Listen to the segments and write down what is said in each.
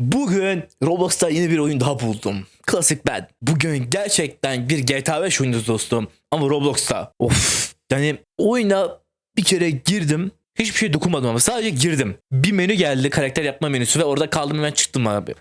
Bugün Roblox'ta yeni bir oyun daha buldum. Klasik ben. Bugün gerçekten bir GTA 5 oynuyoruz dostum. Ama Roblox'ta. Of. Yani oyuna bir kere girdim. Hiçbir şey dokunmadım ama sadece girdim. Bir menü geldi karakter yapma menüsü ve orada kaldım hemen çıktım abi.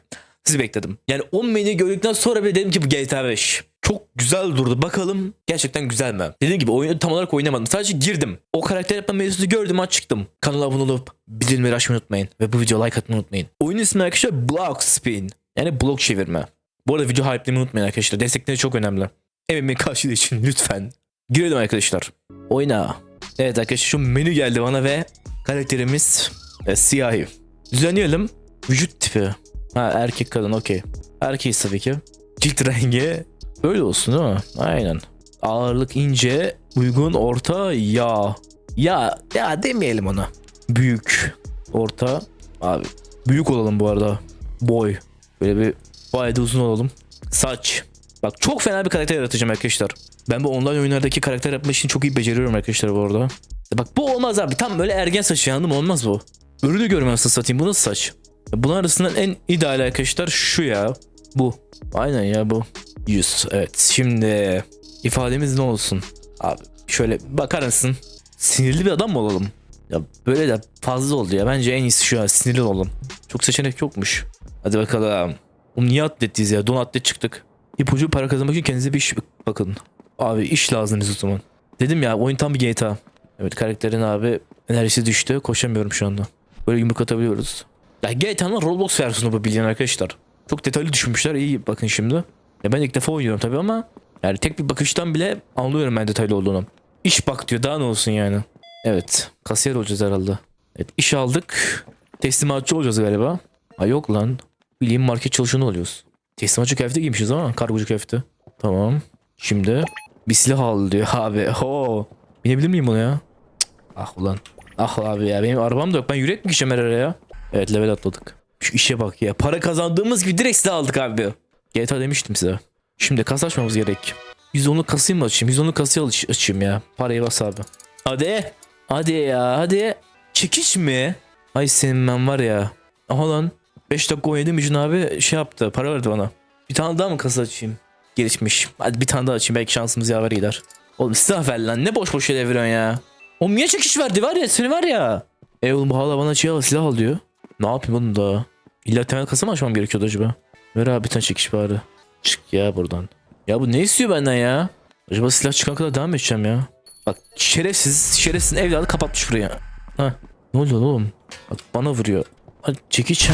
Sizi bekledim. Yani o menüyü gördükten sonra bile dedim ki bu GTA 5. Çok güzel durdu. Bakalım gerçekten güzel mi? Dediğim gibi oyunu tam olarak oynamadım. Sadece girdim. O karakter yapma menüsünü gördüm aç çıktım. Kanala abone olup bildirimleri açmayı unutmayın. Ve bu videoya like atmayı unutmayın. Oyunun ismi arkadaşlar Block Spin. Yani blok çevirme. Bu arada video hype'lemeyi unutmayın arkadaşlar. Destekleri çok önemli. Evimin karşılığı için lütfen. Girelim arkadaşlar. Oyna. Evet arkadaşlar şu menü geldi bana ve karakterimiz e, siyahi. Düzenleyelim. Vücut tipi. Ha erkek kadın okey. Erkeğiz tabii ki. Cilt rengi böyle olsun değil mi? Aynen. Ağırlık ince, uygun, orta, yağ. Ya, ya demeyelim ona. Büyük, orta. Abi büyük olalım bu arada. Boy. Böyle bir bayağı da uzun olalım. Saç. Bak çok fena bir karakter yaratacağım arkadaşlar. Ben bu online oyunlardaki karakter yapma işini çok iyi beceriyorum arkadaşlar bu arada. Bak bu olmaz abi. Tam böyle ergen saçı yandım olmaz bu. Ürünü görmem nasıl satayım. Bu nasıl saç? Bunun arasından en ideal arkadaşlar şu ya. Bu. Aynen ya bu. Yüz. Evet. Şimdi ifademiz ne olsun? Abi şöyle bakar mısın? Sinirli bir adam mı olalım? Ya böyle de fazla oldu ya. Bence en iyisi şu an sinirli olalım. Çok seçenek yokmuş. Hadi bakalım. Oğlum niye atletiyiz ya? Don atlet çıktık. İpucu para kazanmak için kendinize bir iş bakın. Abi iş lazımız o zaman. Dedim ya oyun tam bir GTA. Evet karakterin abi enerjisi düştü. Koşamıyorum şu anda. Böyle yumruk atabiliyoruz. Ya GTA'nın Roblox versiyonu bu bildiğin arkadaşlar. Çok detaylı düşünmüşler. İyi bakın şimdi. Ya ben ilk defa oynuyorum tabii ama yani tek bir bakıştan bile anlıyorum ben detaylı olduğunu. İş bak diyor daha ne olsun yani. Evet kasiyer olacağız herhalde. Evet iş aldık. Teslimatçı olacağız galiba. Ha yok lan. Bildiğin market çalışanı oluyoruz. Teslimatçı kıyafeti giymişiz ama kargocu kıyafeti. Tamam. Şimdi bir silah al diyor abi. Ho. Binebilir miyim ona ya? Cık, Ah ulan. Ah abi ya benim arabam da yok. Ben yürek mi geçeceğim her ya? Evet level atladık. Şu işe bak ya. Para kazandığımız gibi direkt silah aldık abi. GTA demiştim size. Şimdi kasa açmamız gerek. 110'luk kasayı mı açayım? 110'luk kasayı aç açayım ya. Parayı bas abi. Hadi. Hadi ya hadi. Çekiş mi? Ay senin ben var ya. Aha lan. 5 dakika oynadım için abi şey yaptı. Para verdi bana. Bir tane daha mı kasa açayım? Gelişmiş. Hadi bir tane daha açayım. Belki şansımız yaver gider. Oğlum silah ver lan. Ne boş boş şeyler veriyorsun ya. Oğlum niye çekiş verdi var ya seni var ya. E oğlum bu hala bana şey al silah al diyor. Ne yapayım oğlum daha? İlla temel kasa mı açmam gerekiyordu acaba? Ver abi bir tane çekiş bari. Çık ya buradan. Ya bu ne istiyor benden ya? Acaba silah çıkan kadar devam edeceğim ya. Bak şerefsiz, şerefsiz evladı kapatmış buraya. Ha. Ne oluyor oğlum? Bak bana vuruyor. Hadi çekiç ha.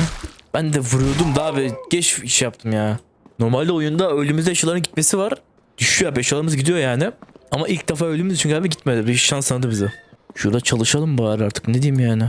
Ben de vuruyordum daha ve geç iş yaptım ya. Normalde oyunda öldüğümüzde eşyaların gitmesi var. Düşüyor eşyalarımız gidiyor yani. Ama ilk defa öldüğümüz için abi gitmedi. Bir şans tanıdı bize. Şurada çalışalım bari artık ne diyeyim yani.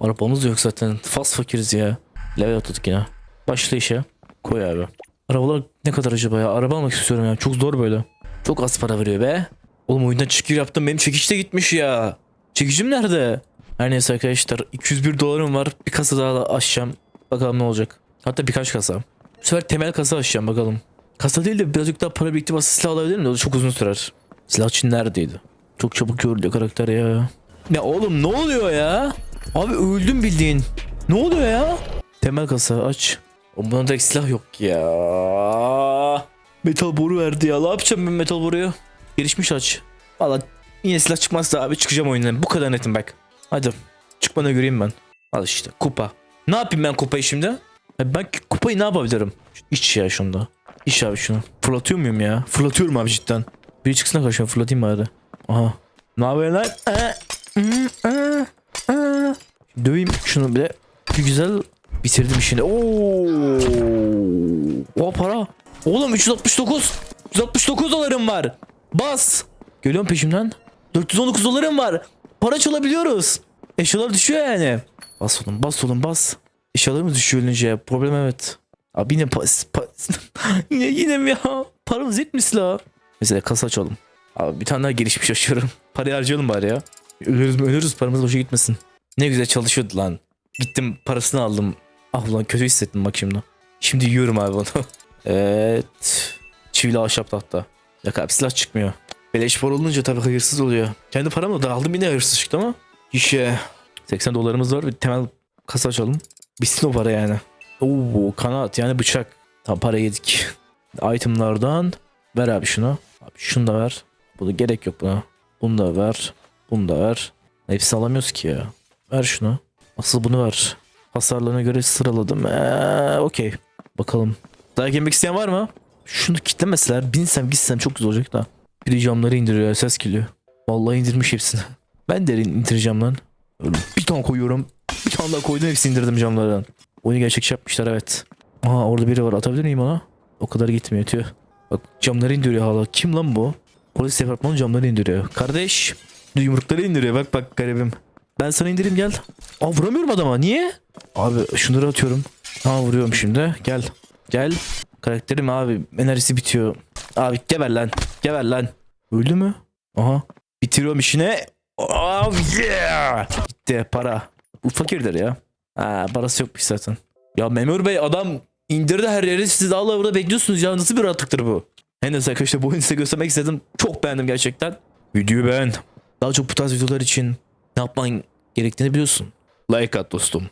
Arabamız yok zaten. Fas fakiriz ya. Level atladık yine. Başla işe. Koy abi. Arabalar ne kadar acaba ya? Araba almak istiyorum ya. Çok zor böyle. Çok az para veriyor be. Oğlum oyundan çıkıyor yaptım. Benim çekiç de gitmiş ya. Çekicim nerede? Her neyse arkadaşlar. 201 dolarım var. Bir kasa daha da açacağım. Bakalım ne olacak. Hatta birkaç kasa. Bu sefer temel kasa açacağım bakalım. Kasa değil de birazcık daha para biriktirip aslında silah alabilir miyim? O da çok uzun sürer. Silah için neredeydi? Çok çabuk yoruluyor karakter ya. Ya oğlum ne oluyor ya? Abi öldüm bildiğin. Ne oluyor ya? Temel kasa aç. Buna direkt silah yok ya. Metal boru verdi ya. Ne yapacağım ben metal boruyu? Gelişmiş aç. Valla yine silah çıkmazsa abi çıkacağım oyundan. Bu kadar netim bak. Hadi. Çık bana göreyim ben. Al işte kupa. Ne yapayım ben kupayı şimdi? Ben kupayı ne yapabilirim? İç ya şunda. İç abi şunu. Fırlatıyor muyum ya? Fırlatıyorum abi cidden. Biri çıksın karşıma fırlatayım bari. Aha. Ne haber lan? Hmm, aa, aa. Döveyim şunu bir de. Güzel bitirdim işini. Oo. O para. Oğlum 369. 369 dolarım var. Bas. Geliyorum peşimden. 419 dolarım var. Para çalabiliyoruz. Eşyalar düşüyor yani. Bas oğlum bas oğlum bas. Eşyalarımız düşüyor ölünce. Problem evet. Abi yine pas, pas. yine yine mi ya? Paramız yetmiş la. Mesela kasa açalım. Abi bir tane daha gelişmiş açıyorum. Parayı harcayalım bari ya. Ölürüz mü ölürüz paramız boşa gitmesin. Ne güzel çalışıyordu lan. Gittim parasını aldım. Ah ulan kötü hissettim bak şimdi. Şimdi yiyorum abi bunu. evet. Çivili ahşap tahta. Yok abi silah çıkmıyor. Beleş para olunca tabii hayırsız oluyor. Kendi paramla da aldım yine hırsız çıktı ama. İşe. 80 dolarımız var bir temel kasa açalım. Bitsin o para yani. Oo kanat yani bıçak. Tam para yedik. Itemlardan ver abi şunu. Abi şunu da ver. Bunu gerek yok buna. Bunu da ver. Bunu da ver. Hepsini alamıyoruz ki ya. Ver şunu. Asıl bunu ver. Hasarlarına göre sıraladım. Ee, Okey. Bakalım. Daha gelmek isteyen var mı? Şunu kitlemeseler binsem gitsem çok güzel olacak da. Biri camları indiriyor ses geliyor. Vallahi indirmiş hepsini. Ben de indireceğim lan. Bir tane koyuyorum. Bir tane daha koydum hepsini indirdim camlardan. Oyunu gerçekçi yapmışlar evet. Aha orada biri var atabilir miyim ona? O kadar gitmiyor tüh. Bak camları indiriyor hala. Kim lan bu? Polis departmanı camları indiriyor. Kardeş. Yumrukları indiriyor bak bak garibim. Ben sana indireyim gel. Aa vuramıyorum adama niye? Abi şunları atıyorum. Ha vuruyorum şimdi. Gel. Gel. Karakterim abi enerjisi bitiyor. Abi geber lan. Geber lan. Öldü mü? Aha. Bitiriyorum işine. Oh yeah. Gitti para. Bu fakirdir ya. Ha parası yokmuş zaten. Ya Memur Bey adam indirdi her yeri siz Allah burada bekliyorsunuz ya nasıl bir rahatlıktır bu? Henüz arkadaşlar bu oyunu size göstermek istedim. Çok beğendim gerçekten. Videoyu beğen. Daha çok bu tarz videolar için ne yapman gerektiğini biliyorsun. Like at dostum.